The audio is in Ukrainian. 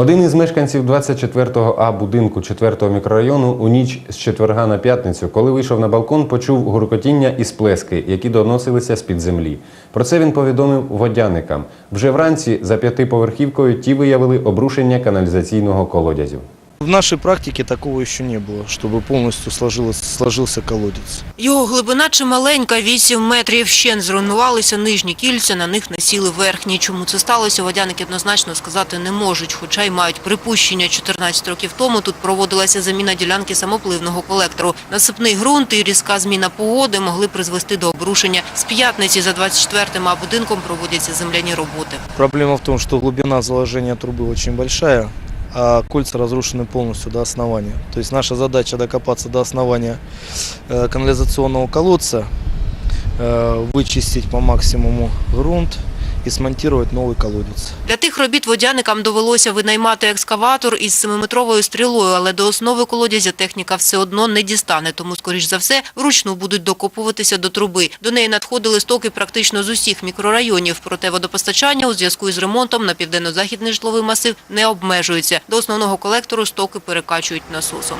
Один із мешканців 24-го А будинку 4-го мікрорайону у ніч з четверга на п'ятницю, коли вийшов на балкон, почув гуркотіння і сплески, які доносилися з-під землі. Про це він повідомив водяникам. Вже вранці за п'ятиповерхівкою ті виявили обрушення каналізаційного колодязю. В нашей практике такого еще не было, чтобы полностью сложилось, сложился колодец. Його глибина чималенька, 8 метрів. Щен зруйнувалися нижні кільця, на них насіли верхні. Чому це сталося, водяники однозначно сказати не можуть, хоча й мають припущення. 14 років тому тут проводилася заміна ділянки самопливного колектору. Насипний ґрунт і різка зміна погоди могли призвести до обрушення. З п'ятниці за 24-м А будинком проводяться земляні роботи. Проблема в том, что глубина заложения трубы очень большая, а кольца разрушены полностью до основания. То есть наша задача докопаться до основания э, канализационного колодца, э, вычистить по максимуму грунт и смонтировать новый колодец. Для тих робіт водяникам довелося винаймати екскаватор із семиметровою стрілою, але до основи колодязя техніка все одно не дістане, тому, скоріш за все, вручну будуть докопуватися до труби. До неї надходили стоки практично з усіх мікрорайонів, проте водопостачання у зв'язку із ремонтом на південно-західний житловий масив не обмежується. До основного колектору стоки перекачують насосом.